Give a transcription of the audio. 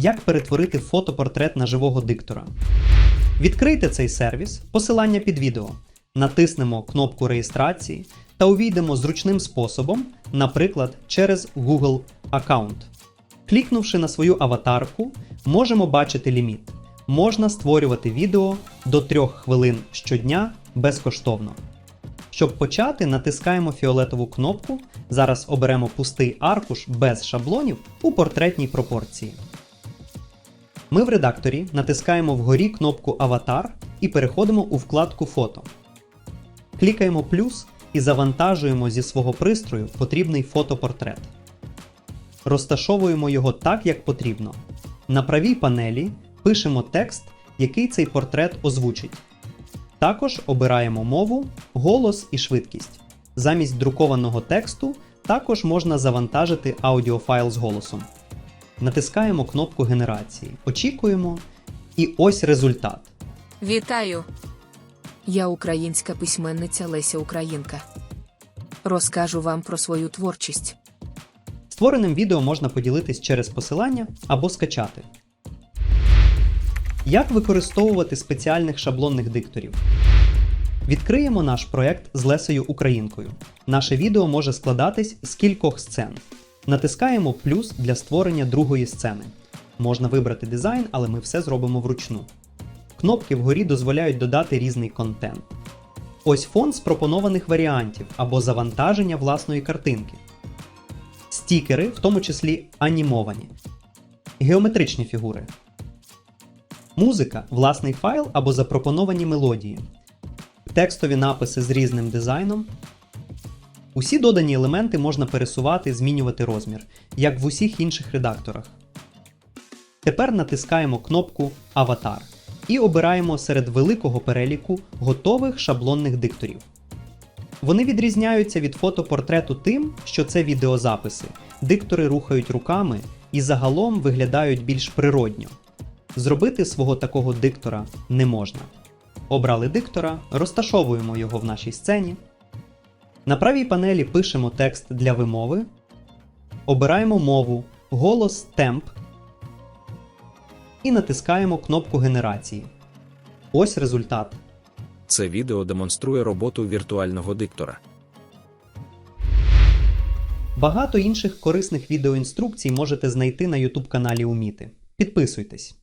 як перетворити фотопортрет на живого диктора. Відкрийте цей сервіс, посилання під відео, натиснемо кнопку реєстрації та увійдемо зручним способом, наприклад, через Google аккаунт. Клікнувши на свою аватарку, можемо бачити ліміт. Можна створювати відео до 3 хвилин щодня безкоштовно. Щоб почати, натискаємо фіолетову кнопку. Зараз оберемо пустий аркуш без шаблонів у портретній пропорції. Ми в редакторі натискаємо вгорі кнопку Аватар і переходимо у вкладку Фото. Клікаємо плюс і завантажуємо зі свого пристрою потрібний фотопортрет. Розташовуємо його так, як потрібно. На правій панелі пишемо текст, який цей портрет озвучить. Також обираємо мову, голос і швидкість. Замість друкованого тексту також можна завантажити аудіофайл з голосом. Натискаємо кнопку генерації, очікуємо, і ось результат. Вітаю! Я українська письменниця Леся Українка. Розкажу вам про свою творчість. Створеним відео можна поділитись через посилання або скачати. Як використовувати спеціальних шаблонних дикторів? Відкриємо наш проект з Лесею Українкою. Наше відео може складатись з кількох сцен. Натискаємо плюс для створення другої сцени. Можна вибрати дизайн, але ми все зробимо вручну. Кнопки вгорі дозволяють додати різний контент. Ось фон з пропонованих варіантів або завантаження власної картинки. Стікери, в тому числі анімовані. Геометричні фігури. Музика власний файл або запропоновані мелодії. Текстові написи з різним дизайном. Усі додані елементи можна пересувати, змінювати розмір, як в усіх інших редакторах. Тепер натискаємо кнопку Аватар і обираємо серед великого переліку готових шаблонних дикторів. Вони відрізняються від фотопортрету тим, що це відеозаписи. Диктори рухають руками і загалом виглядають більш природньо. Зробити свого такого диктора не можна. Обрали диктора, розташовуємо його в нашій сцені. На правій панелі пишемо текст для вимови. Обираємо мову, голос темп і натискаємо кнопку генерації. Ось результат. Це відео демонструє роботу віртуального диктора. Багато інших корисних відеоінструкцій можете знайти на YouTube каналі Уміти. Підписуйтесь.